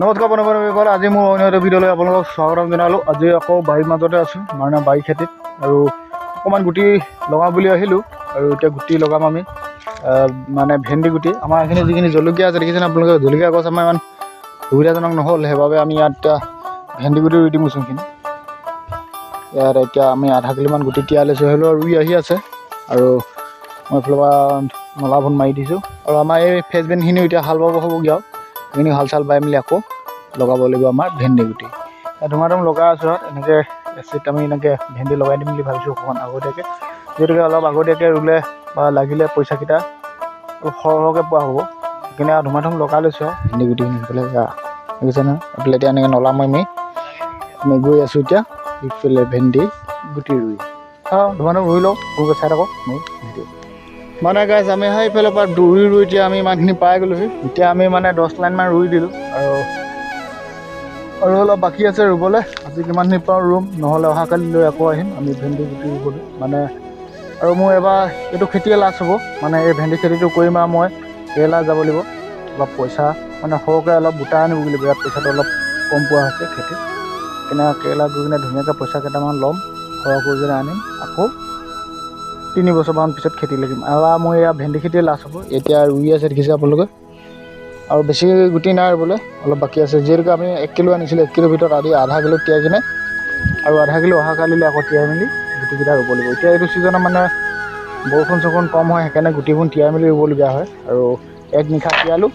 নমস্কাৰ বন্ধুসকল আজি মোৰ অন্য এটা ভিডিঅ'লৈ আপোনালোকক স্বাগতম জনালোঁ। আজি আকৌ বাৰীৰ মাজতে আছোঁ মানে বাৰী খেতিত। আৰু অকণমান গুটি লগাওঁ বুলি আহিলোঁ আৰু এতিয়া গুটি লগাম আমি। মানে ভেন্দি গুটি। আমাৰ এইখিনি যিখিনি জলকীয়া আছে দেখিছেনে আপোনালোকে? জলকীয়া গছ আমাৰ ইমান সুবিধাজনক নহ'ল। সেইবাবে আমি ইয়াত এতিয়া ভেন্দি গুটি ৰুই দিম ওচৰখিনি ইয়াত এতিয়া আমি আধা কিলোমান গুটি তিয়াই লৈছোঁ হ'লেও ৰুই আহি আছে। আৰু মই এইফালৰ পৰা নলা মাৰি দিছোঁ। আৰু আমাৰ এই ফেচবিনখিনিও এতিয়া হাল বাব হ'বগৈ আৰু। সেইখিনি হাল চাল বাই মেলি আকৌ লগাব লাগিব আমাৰ ভেন্দি গুটি। ধুমাধুম আছোঁ আৰু এনেকৈ এচিড আমি এনেকৈ ভেন্দি লগাই দিম বুলি ভাবিছোঁ অকণমান আগতীয়াকৈ। যিহেতুকে অলপ আগতীয়াকৈ ৰুলে বা লাগিলে পইচাকেইটা অলপ সৰহ সৰহকৈ পোৱা হ'ব। সেইখিনি আৰু ধুমাধুম লগাই লৈছোঁ আৰু ভেন্দি গুটিখিনি এয়া দেখিছে নহয়? এইফালে এতিয়া এনেকৈ নলা মাৰি আমি গৈ আছোঁ এতিয়া ইফালে ভেন্দি গুটি ৰুই। চাওঁ ধুমাধুম ৰুই লওঁ গৰুকে চাই থাকক মোৰ ভিডিঅ' মানে গাইজ আমি সেই ইফালৰ পৰা ৰুই ৰুই এতিয়া আমি ইমানখিনি পাই গ'লোহি। এতিয়া আমি মানে দহ লাইনমান ৰুই দিলোঁ। আৰু আৰু অলপ বাকী আছে ৰুবলৈ। আজি কিমানখিনি পাওঁ ৰুম নহ'লে অহাকালি লৈ আকৌ আহিম। আমি ভেন্দি গুটি ৰুবলৈ। মানে আৰু মোৰ এবাৰ এইটো খেতিয়ে লাষ্ট হ'ব। মানে এই ভেন্দি খেতিটো কৰিম আৰু মই। কেৰেলা যাব লাগিব। অলপ পইচা মানে সৰহকৈ অলপ গোটাই আনিব লাগিব। ইয়াত পইচাটো অলপ কম পোৱা হৈছে খেতিত। সেইকাৰণে কেৰেলা গৈ কিনে ধুনীয়াকৈ পইচা কেইটামান ল'ম। সৰহ কৰি কিনে আনিম আকৌ তিনি বছৰমান পিছত খেতি লাগিম আৰু মোৰ এয়া ভেন্দি খেতিয়ে লাষ্ট হ'ব। এতিয়া ৰুই আছে দেখিছে আপোনালোকে। আৰু বেছি গুটি নাই ৰুবলৈ অলপ বাকী আছে। যিহেতুকে আমি এক কিলো আনিছিলোঁ এক কিলোৰ ভিতৰত আদি আধা কিলো তিয়াই কিনে আৰু আধা কিলো অহা কালিলৈ আকৌ তিয়াই মেলি গুটিকেইটা ৰুব লাগিব। এতিয়া এইটো ছিজনত মানে বৰষুণ চৰষুণ কম হয় সেইকাৰণে গুটিবোৰ তিয়াই মেলি ৰুবলগীয়া হয়। আৰু এক নিশা তিয়ালোঁ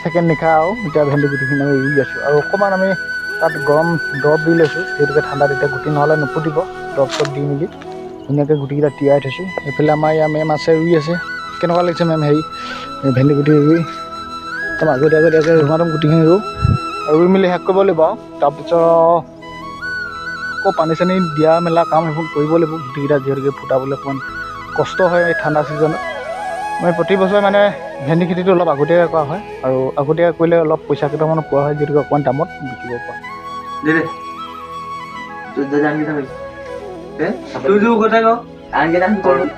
ছেকেণ্ড নিশা আৰু এতিয়া ভেন্দি গুটিখিনি আমি ৰুই আছোঁ। আৰু অকণমান আমি তাত গৰম দৰৱ দি লৈছোঁ। যিহেতুকে ঠাণ্ডাত এতিয়া গুটি নহ'লে নুফুটিব দৰৱ চৰৱ দি মেলি। ধুনীয়াকৈ গুটিকেইটা তিয়াই থৈছোঁ। এইফালে আমাৰ ইয়াৰ মেম আছে ৰুই আছে। কেনেকুৱা লাগিছে মেম হেৰি ভেন্দি গুটি ৰুই? একদম আগতীয়া আগতীয়াকৈ ধুমাধুম গুটিখিনি ৰুওঁ। ৰুই মেলি শেষ কৰিব লাগিব আৰু। তাৰপিছত আকৌ পানী চানী দিয়া মেলা কাম সেইবোৰ কৰিব লাগিব। গুটিকেইটা যিহেতুকে ফুটাবলৈ অকণমান কষ্ট হয় এই ঠাণ্ডা ছিজনত। মই প্ৰতি বছৰে মানে ভেন্দি খেতিটো অলপ আগতীয়াকৈ কৰা হয়। আৰু আগতীয়াকৈ কৰিলে অলপ পইচা কেইটামানো পোৱা হয় যিহেতুকে অকণমান দামত বিকিব পৰা।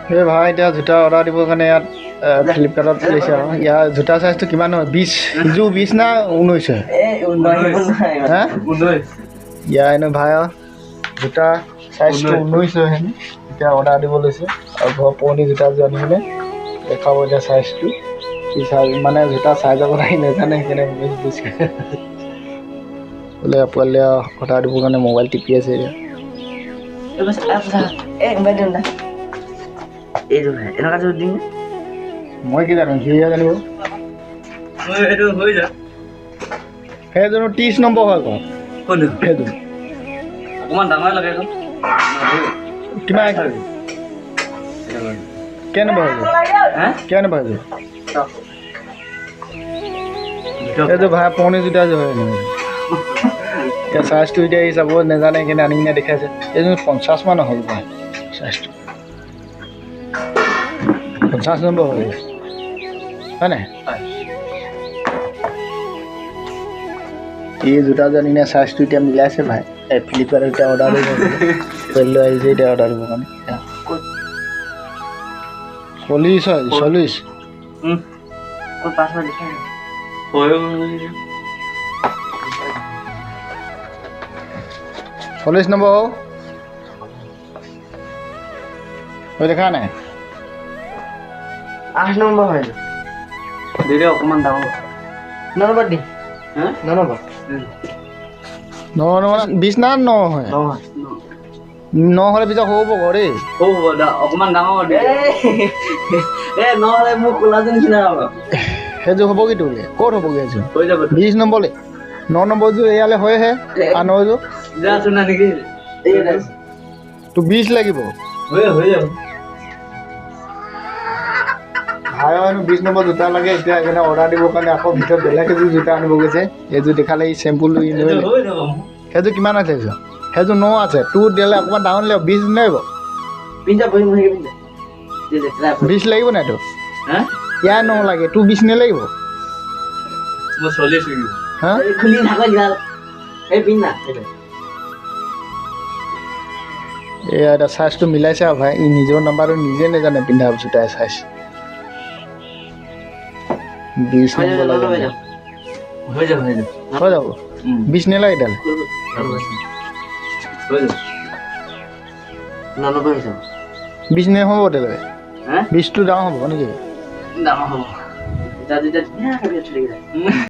সেই ভাই এতিয়া জোতা অৰ্ডাৰ দিবৰ কাৰণে ইয়াত ফ্লিপকাৰ্টত লৈছে আৰু। ইয়াৰ জোতা চাইজটো কিমান হয়? বিছ সিযোৰ বিছ না ঊনৈছ হা? ঊনৈছ ইয়াৰ এনে ভাই আৰু জোতা চাইজটো ঊনৈছ হয় হেনো। এতিয়া অৰ্ডাৰ দিব লৈছে। আৰু ঘৰৰ পুৰণি জোতাযোৰ আনি কিনে দেখাব এতিয়া চাইজটো কি চাইজ মানে জোতা চাইজৰ কথা সি নাজানে সেইকাৰণে ঊনৈছ বিছ বোলে পোৱালি অৰ্ডাৰ দিবৰ কাৰণে মোবাইল টিপি আছে এতিয়া। এই মোবাইল দিম না এইটো ভাই এনেকুৱা যোৰ দিম মই কি জানো সিহে জানিব এইটো হৈ যা সেইজনো ত্ৰিছ নম্বৰ হয় কওঁ কোনটো সেইজন অকণমান ডাঙৰ লাগে কিমান কেই নম্বৰ হৈ গ'ল এইযোৰ ভাই পুৰণি জোতা যে হয় এনেকৈ এতিয়া চাইজটো এতিয়া সি চাব নাজানে সেইকাৰণে আনি কিনে দেখাইছে। এইযোৰ পঞ্চাছ মান হ'ল ভাই চাইজটো পঞ্চাছ নম্বৰ হৈ গ'ল হয় নাই? এই জোতা আনি কিনে চাইজটো এতিয়া মিলাইছে ভাই এই ফ্লিপকাৰ্টত এতিয়া অৰ্ডাৰ দিব পোৱালি আহিছে এতিয়া অৰ্ডাৰ দিবৰ কাৰণে। এয়া। চল্লিছ হয় চল্লিছ চল্লিছ নম্বৰ হ'ল হৈ দেখা নাই? আঠ নম্বৰ হয়। দিদি অকণমান ডাঙৰ ন নম্বৰ দি। ন নম্বৰ ন ন বিছ না ন হয়? ন হ'লে পিছত হ'ব আকৌ দেই। অকণমান ডাঙৰ দে। এ নহ'লে মোক ক'লাজনী নিচিনা হ'ব সেইযোৰ হ'ব। কি তোলে। ক'ত হ'বগৈ এইযোৰ বিছ নম্বৰলৈ। ন নম্বৰযোৰ এয়ালৈ হয়হে আনৰযোৰ যা চোন নেকি। তোক বিছ লাগিব? বিছ নম্বৰ জোতা লাগে এতিয়া সেইকাৰণে অৰ্ডাৰ দিবৰ কাৰণে আকৌ ভিতৰত বেলেগ এযোৰ জোতা আনিব গৈছে। এইযোৰ দেখালে এই চেম্পুল লৈ হৈ যাব। সেইযোৰ কিমান আছে সেইযোৰ সেইযোৰ ন আছে তোৰ দিলে অকণমান ডাঙৰ লাগিব বিছ নাইব পিন্ধা বহি বহি পিন্ধা। বিছ লাগিব নাই তোৰ হা? ইয়াৰ ন লাগে তোৰ বিছ নালাগিব। হা? এয়া এতিয়া চাইজটো মিলাইছে আৰু ভাই ই নিজৰ নাম্বাৰটো নিজে নাজানে পিন্ধা জোতাই চাইজ বিছ নম্বৰ লাগে। হৈ যাব হৈ। বিছ নেলাগে যাব? বিছ নে হ'ব তেতিয়াহ'লে হা? বিছটো ডাঙৰ হ'ব নেকি? ডাঙৰ হ'ব।